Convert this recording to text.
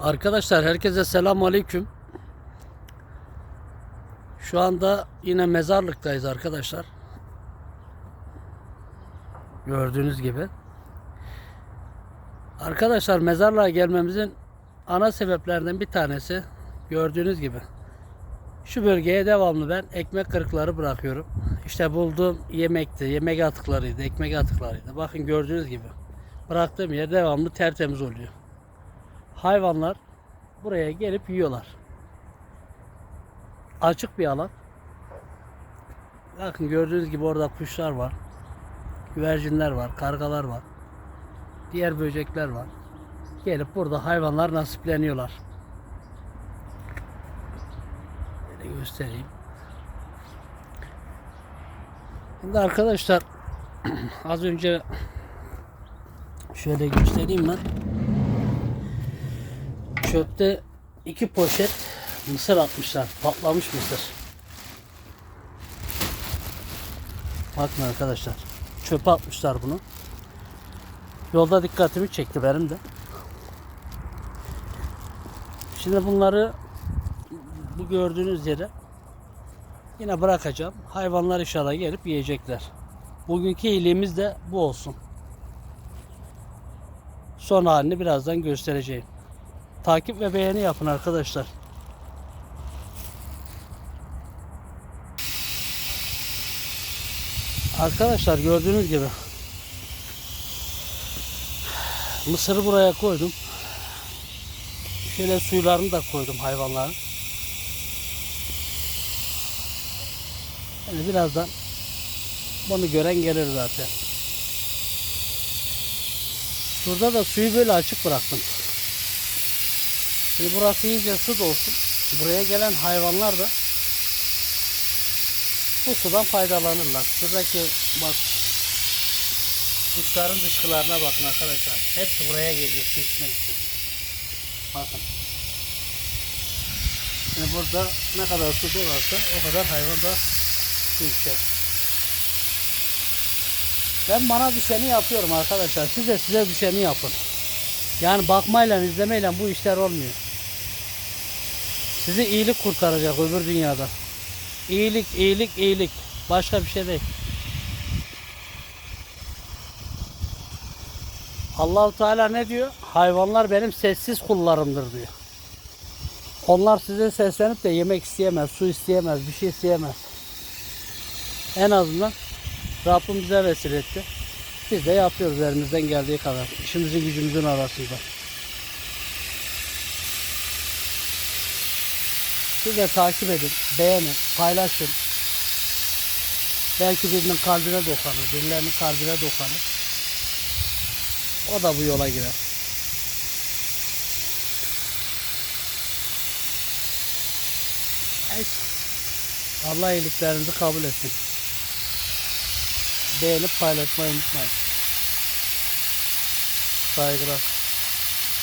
Arkadaşlar herkese selamun aleyküm. Şu anda yine mezarlıktayız arkadaşlar. Gördüğünüz gibi. Arkadaşlar mezarlığa gelmemizin ana sebeplerinden bir tanesi gördüğünüz gibi. Şu bölgeye devamlı ben ekmek kırıkları bırakıyorum. İşte bulduğum yemekti, yemek atıklarıydı, ekmek atıklarıydı. Bakın gördüğünüz gibi. Bıraktığım yer devamlı tertemiz oluyor hayvanlar buraya gelip yiyorlar. Açık bir alan. Bakın gördüğünüz gibi orada kuşlar var. Güvercinler var, kargalar var. Diğer böcekler var. Gelip burada hayvanlar nasipleniyorlar. Böyle göstereyim. Şimdi arkadaşlar az önce şöyle göstereyim ben çöpte iki poşet mısır atmışlar. Patlamış mısır. Bakın arkadaşlar. Çöpe atmışlar bunu. Yolda dikkatimi çekti benim de. Şimdi bunları bu gördüğünüz yere yine bırakacağım. Hayvanlar inşallah gelip yiyecekler. Bugünkü iyiliğimiz de bu olsun. Son halini birazdan göstereceğim. Takip ve beğeni yapın arkadaşlar. Arkadaşlar gördüğünüz gibi mısırı buraya koydum. Şöyle suylarını da koydum hayvanların. Yani birazdan bunu gören gelir zaten. Şurada da suyu böyle açık bıraktım. Şimdi burası iyice su dolsun. Buraya gelen hayvanlar da bu sudan faydalanırlar. Şuradaki bak kuşların dışkılarına bakın arkadaşlar. Hepsi buraya geliyor su içmek için. Bakın. Şimdi burada ne kadar su dolarsa o kadar hayvan da su içer. Ben bana düşeni yapıyorum arkadaşlar. Siz de size düşeni yapın. Yani bakmayla izlemeyle bu işler olmuyor. Sizi iyilik kurtaracak öbür dünyada. İyilik, iyilik, iyilik. Başka bir şey değil. Allahu Teala ne diyor? Hayvanlar benim sessiz kullarımdır diyor. Onlar size seslenip de yemek isteyemez, su isteyemez, bir şey isteyemez. En azından Rabbim bize vesile etti. Biz de yapıyoruz elimizden geldiği kadar. İşimizin gücümüzün arasında. Siz de takip edin, beğenin, paylaşın. Belki birinin kalbine dokanır, birilerinin kalbine dokanır. O da bu yola girer. Allah iyiliklerinizi kabul etsin. Beğenip paylaşmayı unutmayın. Saygılar.